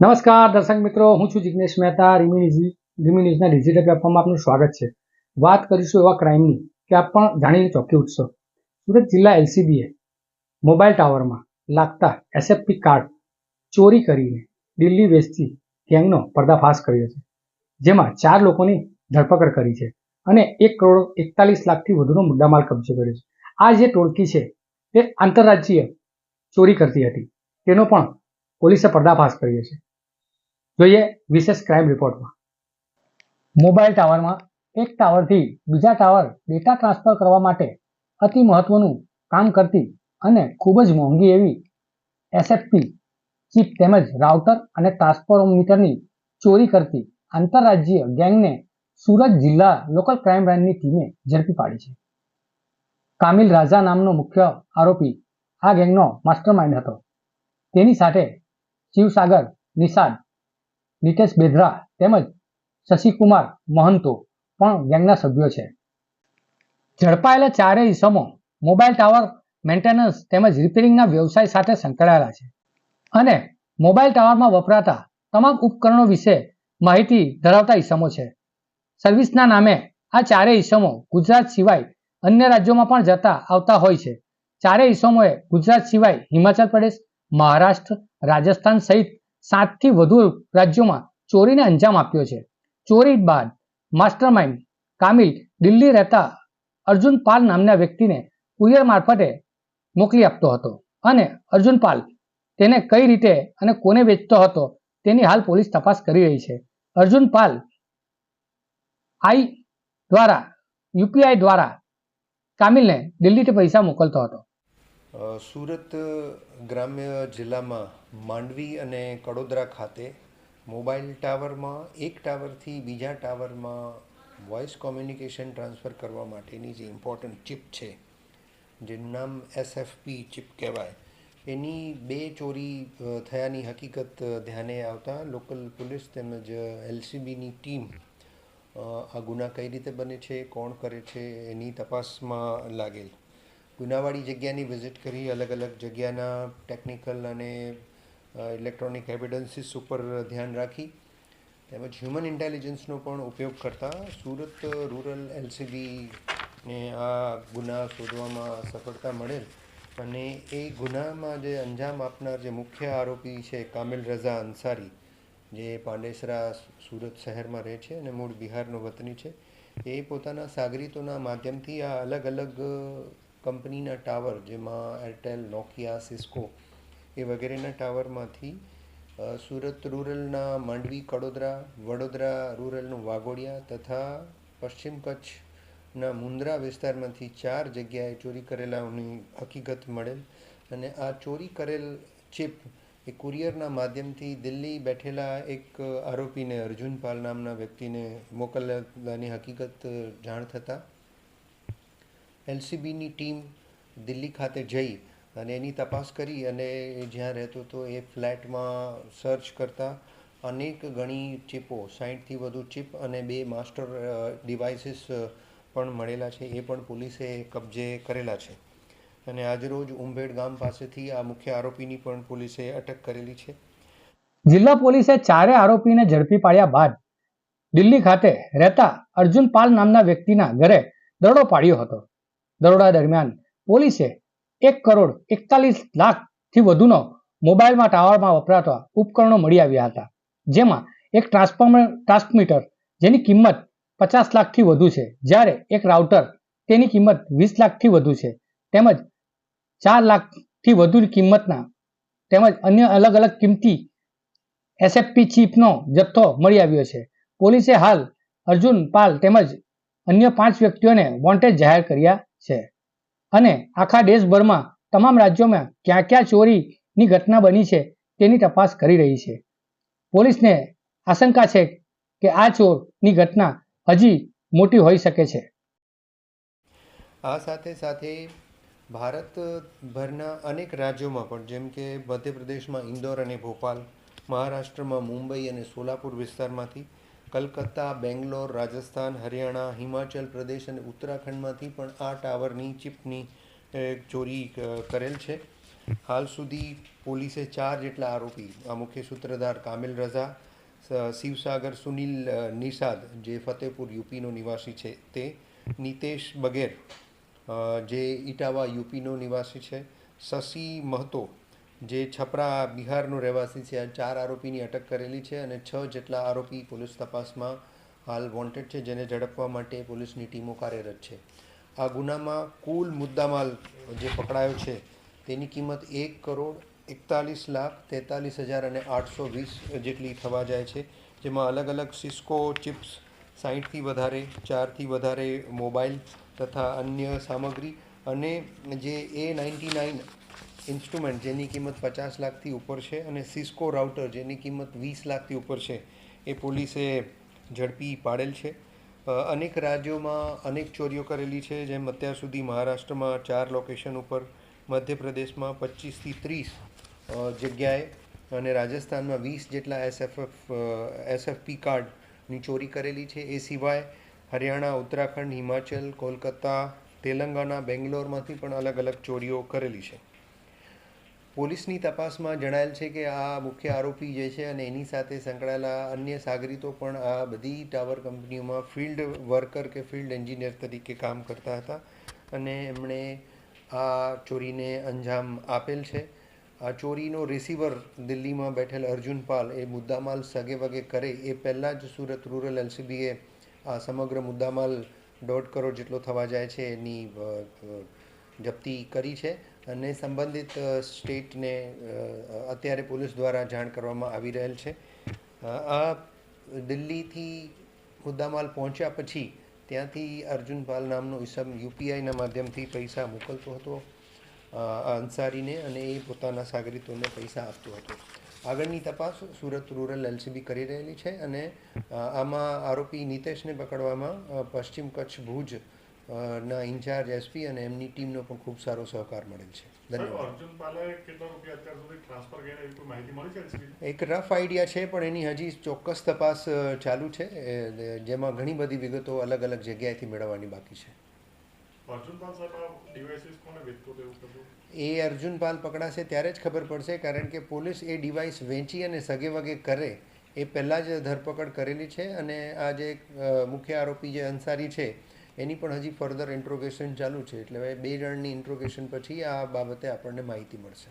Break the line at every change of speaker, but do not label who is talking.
નમસ્કાર, દર્શક મિત્રો. હું છું જિજ્ઞેશ મહેતા. રીમી ન્યૂઝ રીમી ન્યૂઝના ડિજિટલ પ્લેટફોર્મમાં આપનું સ્વાગત છે. વાત કરીશું એવા ક્રાઇમની કે આપ પણ જાણીને ચોકી ઉઠશો. સુરત જિલ્લા એલસીબીએ મોબાઈલ ટાવરમાં લાગતા એસએફપી કાર્ડ ચોરી કરીને દિલ્હી વેચતી ગેંગનો પર્દાફાશ કર્યો છે. જેમાં ચાર લોકોની ધરપકડ કરી છે અને એક કરોડ એકતાલીસ લાખથી વધુનો મુદ્દામાલ કબજે કર્યો છે. આ જે ટોળકી છે તે આંતરરાજ્યીય ચોરી કરતી હતી. તેનો પણ પોલીસે પર્દાફાશ કર્યો છે. જોઈએ વિશેષ ક્રાઇમ રિપોર્ટમાં મોબાઈલ ટાવરમાં એક ટાવરથી બીજા ટાવર ડેટા ટ્રાન્સફર કરવા માટે અતિ મહત્વનું કામ કરતી અને ખૂબ જ મોંઘી એવી એસએફપી ચીપ તેમજ રાઉટર અને ટ્રાન્સફોર્મીટરની ચોરી કરતી આંતરરાજ્ય ગેંગને સુરત જિલ્લા લોકલ ક્રાઇમ બ્રાન્ચની ટીમે ઝડપી પાડી છે. કામિલ રાજા નામનો મુખ્ય આરોપી આ ગેંગનો માસ્ટરમાઇન્ડ હતો. તેની સાથે શિવસાગર, નિષાદ નિતેશ બેધરા તેમજ શશિકુમાર મહંતો પણ ગેંગના સભ્યો છે. ઝડપાયેલા ચારેય ઇસમો મોબાઈલ ટાવર મેન્ટેનન્સ તેમજ રિપેરિંગના વ્યવસાય સાથે સંકળાયેલા છે અને મોબાઈલ ટાવરમાં વપરાતા તમામ ઉપકરણો વિશે માહિતી ધરાવતા ઇસમો છે. સર્વિસના નામે આ ચારેય ઇસમો ગુજરાત સિવાય અન્ય રાજ્યોમાં પણ જતા આવતા હોય છે. ચારેય ઇસમોએ ગુજરાત સિવાય હિમાચલ પ્રદેશ, મહારાષ્ટ્ર, રાજસ્થાન સહિત સાતથી વધુ રાજ્યોમાં ચોરીને અંજામ આપ્યો છે. ચોરી બાદ માસ્ટરમાઇન્ડ કામિલ દિલ્હી રહેતા અર્જુન પાલ નામના વ્યક્તિને કુરિયર મારફતે મોકલી આપતો હતો અને અર્જુન પાલ તેને કઈ રીતે અને કોને વેચતો હતો તેની હાલ પોલીસ તપાસ કરી રહી છે. અર્જુન પાલ આઈ દ્વારા, યુપીઆઈ દ્વારા કામિલને દિલ્હીથી પૈસા મોકલતો હતો.
સુરત ગ્રામ્ય જિલ્લામાં માંડવી અને કડોદરા ખાતે મોબાઈલ ટાવરમાં, એક ટાવરથી બીજા ટાવરમાં વોઇસ કોમ્યુનિકેશન ટ્રાન્સફર કરવા માટેની જે ઇમ્પોર્ટન્ટ ચિપ છે, જેનું નામ એસએફપી ચિપ કહેવાય, એની બે ચોરી થયાની હકીકત ધ્યાને આવતા લોકલ પોલીસ તેમજ એલસીબીની ટીમ આ ગુના કઈ રીતે બને છે, કોણ કરે છે, એની તપાસમાં લાગેલ. ગુનાવાળી જગ્યાની વિઝિટ કરી અલગ અલગ જગ્યાના ટેકનિકલ અને ઇલેક્ટ્રોનિક એવિડન્સીસ ઉપર ધ્યાન રાખી તેમજ હ્યુમન ઇન્ટેલિજન્સનો પણ ઉપયોગ કરતા સુરત રૂરલ એલસીબીને આ ગુના શોધવામાં સફળતા મળેલ અને એ ગુનામાં જે અંજામ આપનાર જે મુખ્ય આરોપી છે કામિલ રઝા અંસારી, જે પાંડેસરા સુરત શહેરમાં રહે છે અને મૂળ બિહારનો વતની છે, એ પોતાના સાગરીતોના માધ્યમથી આ અલગ અલગ કંપનીના ટાવર જેમાં એરટેલ નોકિયા સિસ્કો એ વગેરેના ટાવરમાંથી સુરત રૂરલના માંડવી, કડોદરા, વડોદરા રૂરલનું વાઘોડિયા તથા પશ્ચિમ કચ્છના મુન્દ્રા વિસ્તારમાંથી ચાર જગ્યાએ ચોરી કરેલાની હકીકત મળેલ અને આ ચોરી કરેલ ચિપ એ કુરિયરના માધ્યમથી દિલ્હી બેઠેલા એક આરોપીને અર્જુન પાલ નામના વ્યક્તિને મોકલવાની હકીકત જાણ થતાં એલસીબીની ટીમ દિલ્હી ખાતે જઈ અને એની તપાસ કરી અને જ્યાં રહેતો હતો એ ફ્લેટમાં સર્ચ કરતા અનેક ઘણી ચીપો, સાહીઠથી વધુ ચીપ અને બે માસ્ટર ડિવાઇસીસ પણ મળેલા છે. એ પણ પોલીસે કબજે કરેલા છે. અને આજરોજ ઉંભેડ ગામ પાસેથી આ મુખ્ય આરોપીની પણ પોલીસે અટક કરેલી છે.
જિલ્લા પોલીસે ચારે આરોપીને ઝડપી પાડ્યા બાદ દિલ્હી ખાતે રહેતા અર્જુન પાલ નામના વ્યક્તિના ઘરે દરોડો પાડ્યો હતો. દરોડા દરમિયાન પોલીસે એક કરોડ એકતાલીસ લાખથી વધુનો મોબાઈલમાં ટાવરમાં વપરાતા ઉપકરણો મળી આવ્યા હતા, જેમાં એક ટ્રાન્સફોર્મર ટ્રાન્સમીટર જેની કિંમત પચાસ લાખથી વધુ છે, જ્યારે એક રાઉટર તેની કિંમત વીસ લાખથી વધુ છે, તેમજ ચાર લાખથી વધુ કિંમતના તેમજ અન્ય અલગ અલગ કિંમતી એસએફપી ચીપનો જથ્થો મળી આવ્યો છે. પોલીસે હાલ અર્જુન પાલ તેમજ અન્ય પાંચ વ્યક્તિઓને વોન્ટેડ જાહેર કર્યા છે. અને આખા દેશભરમાં તમામ રાજ્યોમાં ક્યાં ક્યાં ચોરીની ઘટના બની છે તેની તપાસ કરી રહી છે. પોલીસને આશંકા છે કે આ ચોરની ઘટના હજી મોટી હોઈ શકે છે.
આ સાથે સાથે ભારતભરના અનેક રાજ્યોમાં પણ જેમ કે મધ્યપ્રદેશમાં ઇન્દોર અને ભોપાલ, મહારાષ્ટ્રમાં મુંબઈ અને સોલાપુર વિસ્તારમાંથી કલકત્તા, બેંગ્લોર, રાજસ્થાન, હરિયાણા, હિમાચલ પ્રદેશ અને ઉત્તરાખંડમાંથી પણ આ ટાવરની ચિપની ચોરી કરેલ છે. હાલ સુધી પોલીસે ચાર જેટલા આરોપી, આ મુખ્ય સૂત્રધાર કામિલ રઝા શિવસાગર સુનિલ નિષાદ, જે ફતેપુર યુપીનો નિવાસી છે, તે નિતેશ બગેર જે ઇટાવા યુપીનો નિવાસી છે, શશી મહતો જે છપરા બિહારનો રહેવાસી છે, આ ચાર આરોપીની અટક કરેલી છે અને છ જેટલા આરોપી પોલીસ તપાસમાં હાલ વોન્ટેડ છે, જેને ઝડપવા માટે પોલીસની ટીમો કાર્યરત છે. આ ગુનામાં કુલ મુદ્દામાલ જે પકડાયો છે, તેની કિંમત એક કરોડ એકતાલીસ લાખ તેતાલીસ હજાર અને આઠસો વીસ જેટલી થવા જાય છે, જેમાં અલગ અલગ સિસ્કો, ચિપ્સ સાહીઠથી વધારે, ચારથી વધારે મોબાઈલ તથા અન્ય સામગ્રી અને જે એ નાઇન્ટી નાઇન ઇન્સ્ટ્રુમેન્ટ જેની કિંમત પચાસ લાખથી ઉપર છે અને સિસ્કો રાઉટર જેની કિંમત વીસ લાખથી ઉપર છે, એ પોલીસે ઝડપી પાડેલ છે. અનેક રાજ્યોમાં અનેક ચોરીઓ કરેલી છે, જેમ અત્યાર સુધી મહારાષ્ટ્રમાં ચાર લોકેશન ઉપર, મધ્યપ્રદેશમાં પચીસથી ત્રીસ જગ્યાએ અને રાજસ્થાનમાં વીસ જેટલા એસએફએફ એસએફપી કાર્ડની ચોરી કરેલી છે. એ સિવાય હરિયાણા, ઉત્તરાખંડ, હિમાચલ, કોલકાતા, તેલંગાણા, બેંગ્લોરમાંથી પણ અલગ અલગ ચોરીઓ કરેલી છે. પોલીસની તપાસમાં જણાયેલ છે કે આ મુખ્ય આરોપી જે છે અને એની સાથે સંકળાયેલા અન્ય સાગરીતો પણ આ બધી ટાવર કંપનીઓમાં ફિલ્ડ વર્કર કે ફિલ્ડ એન્જિનિયર તરીકે કામ કરતા હતા અને એમણે આ ચોરીને અંજામ આપેલ છે. આ ચોરીનો રિસીવર દિલ્હીમાં બેઠેલ અર્જુન પાલ એ મુદ્દામાલ સગે વગે કરે એ પહેલાં જ સુરત રૂરલ એલસીબીએ આ સમગ્ર મુદ્દામાલ દોઢ કરોડ જેટલો થવા જાય છે એની જપ્તી કરી છે. અને સંબંધિત સ્ટેટને અત્યારે પોલીસ દ્વારા જાણ કરવામાં આવી રહેલ છે. આ દિલ્હીથી મુદ્દામાલ પહોંચ્યા પછી ત્યાંથી અર્જુન પાલ નામનો ઈસમ યુપીઆઈના માધ્યમથી પૈસા મોકલતો હતો અંસારીને અને એ પોતાના સાગરીતોને પૈસા આપતો હતો. આગળની તપાસ સુરત રૂરલ એલસીબી કરી રહેલી છે અને આમાં આરોપી નિતેશને પકડવામાં પશ્ચિમ કચ્છ ભુજ ના ઇન્ચાર્જ એસપી અને એમની ટીમનો પણ ખૂબ સારો સહકાર મળેલ છે ધન્યવાદ? એક રફ આઈડિયા છે પણ એની હજી ચોક્કસ તપાસ ચાલુ છે જેમાં ઘણી બધી વિગતો અલગ અલગ જગ્યાએથી મેળવવાની બાકી છે? એ અર્જુન પાલ પકડાશે ત્યારે જ ખબર પડશે કારણ કે પોલીસ એ ડિવાઇસ વેચી અને સગે વગે કરે એ પહેલાં જ ધરપકડ કરેલી છે અને આ જે મુખ્ય આરોપી જે અંસારી છે એની પણ હજી ફર્ધર ઇન્ટ્રોગેશન ચાલુ છે, એટલે બે જણની ઇન્ટ્રોગેશન પછી આ બાબતે આપણને માહિતી મળશે.